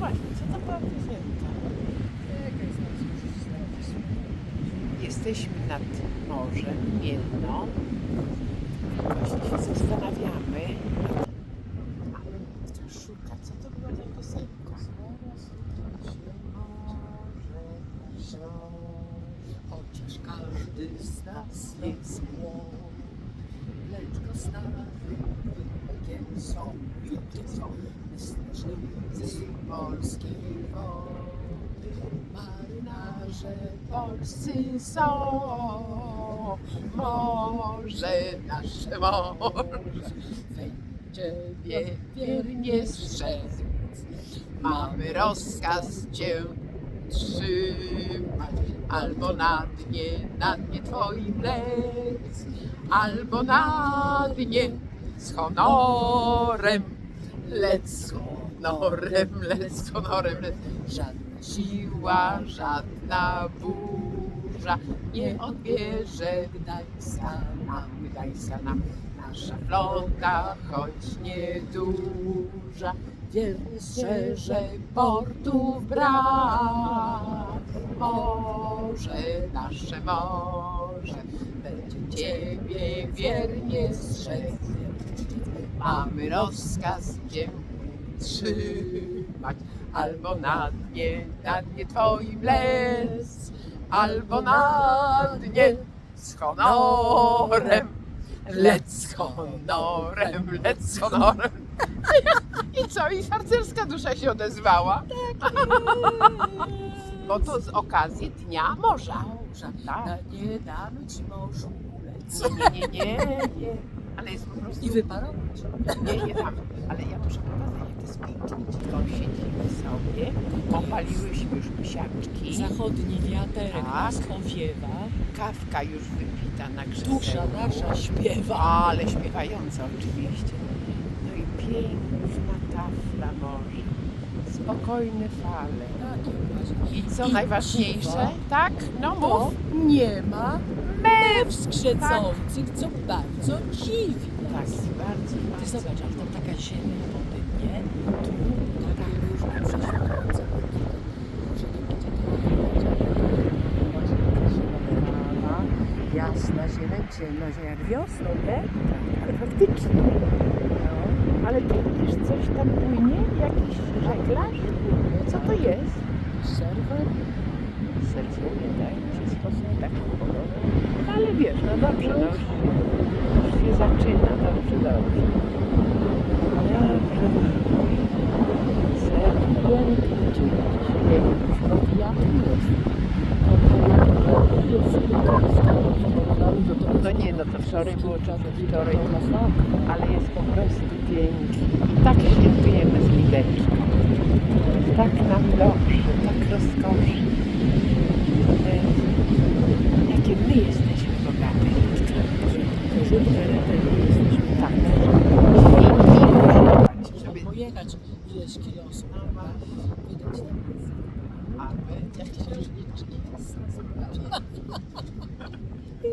właśnie, co to była piosenka? Jesteśmy nad morzem Mielno. Właśnie się zastanawiamy. Ale ktoś co to była za piosenka? Chociaż każdy z nas jest młody, lecz wielkie są, strażnicy polskiej wody. Marynarze polscy są, morze nasze morze, wie, wiernie strzec. Mamy rozkaz Cię trzymać, albo na dnie, na dnie Twoim lec, albo na dnie z honorem, lec z honorem, lec z honorem, lec. Żadna siła, żadna burza nie odbierze Gdańska nam, Gdańska nam. Nasza flota, choć nieduża, wiernie strzeże portów brak. Morze, nasze morze, będzie Ciebie wiernie strzec. Mamy rozkaz Cię trzymać, albo na dnie, na dnie Twoim les, albo na dnie z honorem. Lec z honorem, lec z honorem. I co? I harcerska dusza się odezwała? Bo to z okazji Dnia Morza. Tak. Nie damy Ci morzu ulec. Nie, nie, nie, nie. Ale jest po prostu... I wyparować. Nie, nie tam. Ale ja muszę pokazać, jak jest pięknie. Cicho siedzimy sobie. Opaliłyśmy już psiaczki. Zachodni wiaterek Tak. nas powiewa, Kawka już wypita na dusza krzesełku. nasza śpiewa. Ale śpiewająca oczywiście. No i piękna tafla morza. Spokojne fale. Właśnie. I co najważniejsze? Tak? No To mów. nie ma mew skrzecących, co bardzo dziwi Tak, nas. bardzo, Ty bardzo. zobacz, ale tam taka ziemia wody, nie? Tu taka różna prześwitująca. Może nie będzie to jasna zieleń, ciemna zieleń, jak wiosną, nie? Ale faktycznie. No. Ale ty widzisz, coś tam płynie? Jakiś żeglarz? Co to jest? Serwer? Wydaje mi się sposób tak. No ale wiesz, no dobrze, no już, się zaczyna, dobrze, dobrze. Dobrze. Serce pięknie. No nie, no to wczoraj było czas, wczoraj, ale jest po prostu pięknie. I tak świętujemy z Lideczką. Tak nam dobrze, tak Tak. Żeby pojechać ileś kilosów, prawda? Widać tam. A my Jak księżniczki.